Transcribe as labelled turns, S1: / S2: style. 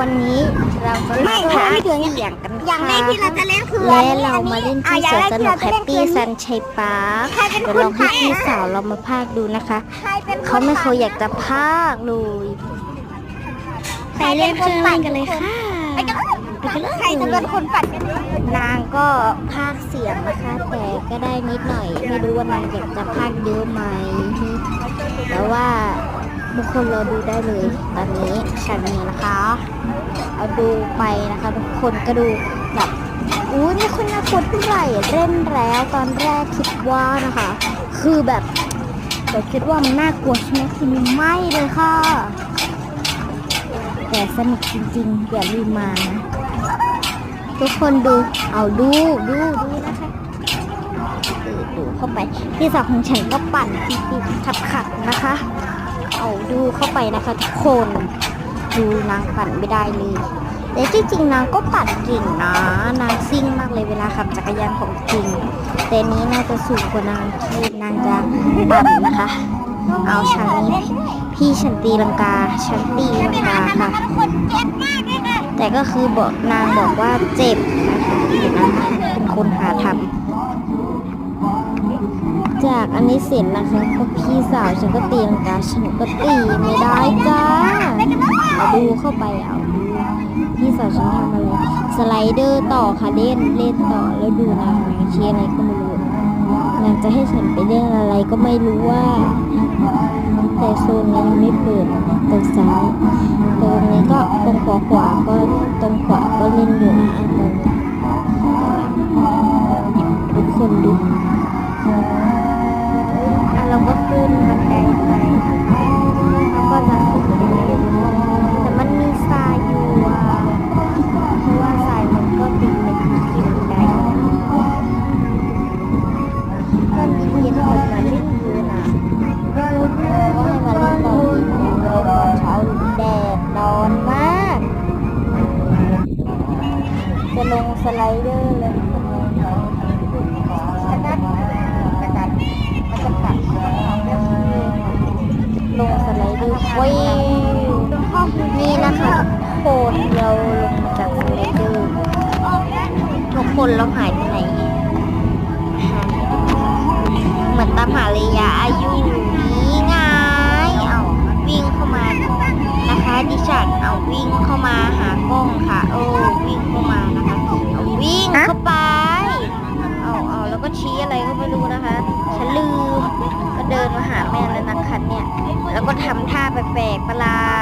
S1: วันนี้เราจะ
S2: ไม่
S1: มา
S2: ค่ะ
S1: พากย์เสียงกัน
S2: อย่างแรกที่เราจะเล่นคือ
S1: และเรามาเล่นที่สวนสนุกแฮปปี้ซั
S2: น
S1: นชัยปาร์ค
S2: ใครเป็น
S1: เดี๋ยว
S2: คน
S1: ลองให้
S2: พากย์
S1: พี่สาวเรามาพากย์ดูนะคะ
S2: ใครเป็นน
S1: เขาไม่เคยอยากจะพากย์เลย
S2: ไปเล่นเครื่องเล่นกันเลยค่ะไปกันเลยใครจะเป็นคนปัดกัน
S1: นางก็พากย์เสียงนะคะ แต่ก็ได้นิดหน่อย ไม่รู้ว่านางอยากจะพากย์เยอะไหมแต่ว่า ทุกคนรอดูได้เลย ตอนนี้ฉันนี้นะคะ เอาดูไปนะคะ ทุกคนก็ดูแบบอู้นี่คนน่ากลัวเท่าไหร่เล่นแล้วตอนแรกคิดว่านะคะ คือแบบเราคิดว่ามันน่ากลัวใช่ไหมคือไม่เลยค่ะ แต่สนุกจริงๆอย่าลืมมานะทุกคนดูเอาดูดูดูนะคะดูดูเข้าไปพี่สาวของฉันก็ปั่นทีทีขัดขัดๆนะคะ เอาดูเข้าไปนะคะทุกคนดูนางปั่นไม่ได้เลยแต่ที่จริงนางก็ปั่นเก่งนะนางซิ่งมากเลยเวลาขับจักรยานของจริง แต่นี้น่าจะสูงกว่านางที่นางจะปั่นนะคะ เอาชั้นนี้พี่ฉันตีลังกาฉันตีลังกาค่ะ
S2: คนเจ็บมากเลยค่ะ
S1: แต่ก็คือบอกนางบอกว่าเจ็บนะคะเดี๋ยวนางเป็นคนหาทำจากอั นนี้เสร็จนะคะก็พี่สาวฉันก็ตีลังกาฉันก็ตีไม่ได้จ้าเอาดูเข้าไปเอาดูพี่สาวฉันทำอะไรสไลเดอร์ต่อค่ะเล่นเล่นต่อแล้วดูนางนางเชียร์อะไรก็ไม่รู้นางจะให้ฉันไปเล่นอะไรก็ไม่รู้ว่าแต่โซนนี้ไม่เปิดตรงซ้ายตรงนี้ก็ตรงขวาขวาก็ตรงขวาก็เล่นอยู่นะตรง ลงสไลเดอร์เลยกระดัดกระดัดมันจะกัดลงสไลเดอร์ว้าวนี่นะคะทุกคนเราลงจากสไลเดอร์ทุกคนเราหายไปไหนเหมือนตามหาระยะอายุ เนี่ย แล้วก็ทำท่าแปลกๆประหลาด